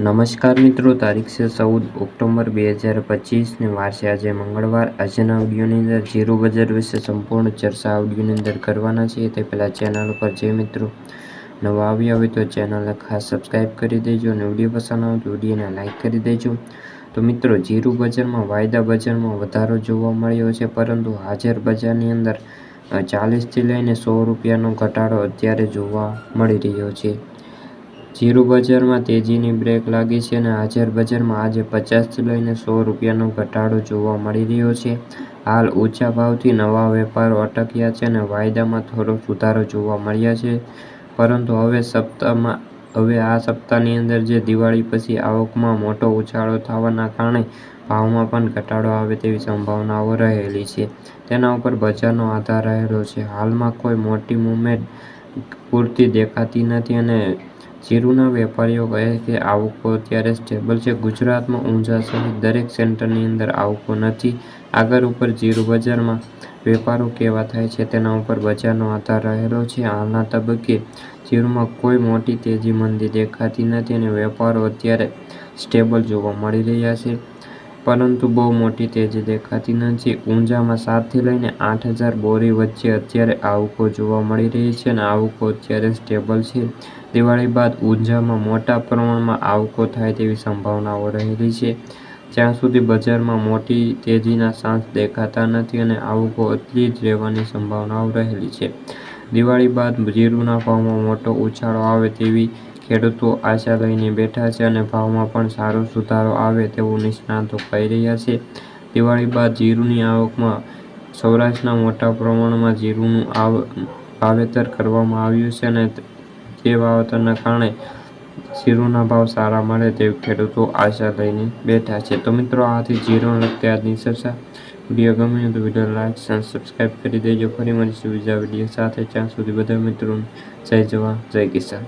નમસ્કાર મિત્રો, તારીખ છે ચૌદ ઓક્ટોબર બે હજાર પચીસને વારસે આજે મંગળવાર. આજના ઓડિયોની અંદર ઝીરો બજાર વિશે સંપૂર્ણ ચર્ચા ઓડિયોની અંદર કરવાના છે તે પહેલાં ચેનલ પર જે મિત્રો, નવા આવ્યા હોય તો ચેનલને ખાસ સબસ્ક્રાઈબ કરી દેજો અને ઓડિયો પસંદ આવે તો ઓડિયોને લાઇક કરી દેજો. તો મિત્રો, ઝીરો બજારમાં, વાયદા બજારમાં વધારો જોવા મળ્યો છે, પરંતુ હાજર બજારની અંદર ચાલીસથી લઈને સો રૂપિયાનો ઘટાડો અત્યારે જોવા મળી રહ્યો છે. જીરું બજારમાં તેજીની બ્રેક લાગી છે અને હાજર બજારમાં આજે પચાસથી લઈને સો રૂપિયાનો ઘટાડો જોવા મળી રહ્યો છે. હાલ ઊંચા ભાવથી નવા વેપારો અટક્યા છે અને વાયદામાં થોડો સુધારો જોવા મળ્યા છે. પરંતુ હવે સપ્તાહમાં, હવે આ સપ્તાહની અંદર જે દિવાળી પછી આવકમાં મોટો ઉછાળો થવાના કારણે ભાવમાં પણ ઘટાડો આવે તેવી સંભાવનાઓ રહેલી છે. તેના ઉપર બજારનો આધાર રહેલો છે. હાલમાં કોઈ મોટી મુવમેન્ટ પૂરતી દેખાતી નથી અને જીરુના વેપારીઓ કહે કે આવકો અત્યારે સ્ટેબલ છે. ગુજરાતમાં ઊંઝા સહિત દરેક સેન્ટરની અંદર આવકો નથી. આગળ ઉપર જીરું બજારમાં વેપારો કેવા થાય છે તેના ઉપર બજારનો આધાર રહેલો છે. હાલના તબક્કે જીરુમાં કોઈ મોટી તેજી મંદી દેખાતી નથી અને વેપારો અત્યારે સ્ટેબલ જોવા મળી રહ્યા છે. પરંતુ બહુ મોટી તેજી દેખાતી નથી ઊંઝામાં સાતથી લઈને આઠ હજાર બોરી વચ્ચે અત્યારે આવકો જોવા મળી રહી છે અને આવકો અત્યારે સ્ટેબલ છે. દિવાળી બાદ ઊંઝામાં મોટા પ્રમાણમાં આવકો થાય તેવી સંભાવનાઓ રહેલી છે. જ્યાં સુધી બજારમાં મોટી તેજીના સાંસ દેખાતા નથી અને આવકો એટલી જ રહેવાની સંભાવનાઓ રહેલી છે. દિવાળી બાદ જીરુના ભાવમાં મોટો ઉછાળો આવે તેવી ખેડૂતો આશા લઈને બેઠા છે અને ભાવમાં પણ સારો સુધારો આવે તેવું નિષ્ણાતો કહી રહ્યા છે. દિવાળી બાદ જીરુની આવકમાં સૌરાષ્ટ્રના મોટા પ્રમાણમાં જીરુનું વાવેતર કરવામાં આવ્યું છે અને તે વાવેતરના કારણે જીરુના ભાવ સારા મળે તેવી ખેડૂતો આશા લઈને બેઠા છે. તો મિત્રો, આથી જીરુને લગતી આજની ચર્ચા વીડિયો ગમે તો વીડિયો લાઈક અને સબસ્ક્રાઈબ કરી દેજો. ફરી મળીશું બીજા વીડિયો સાથે. ત્યાં સુધી બધા મિત્રો જય જવા જય કિસાન.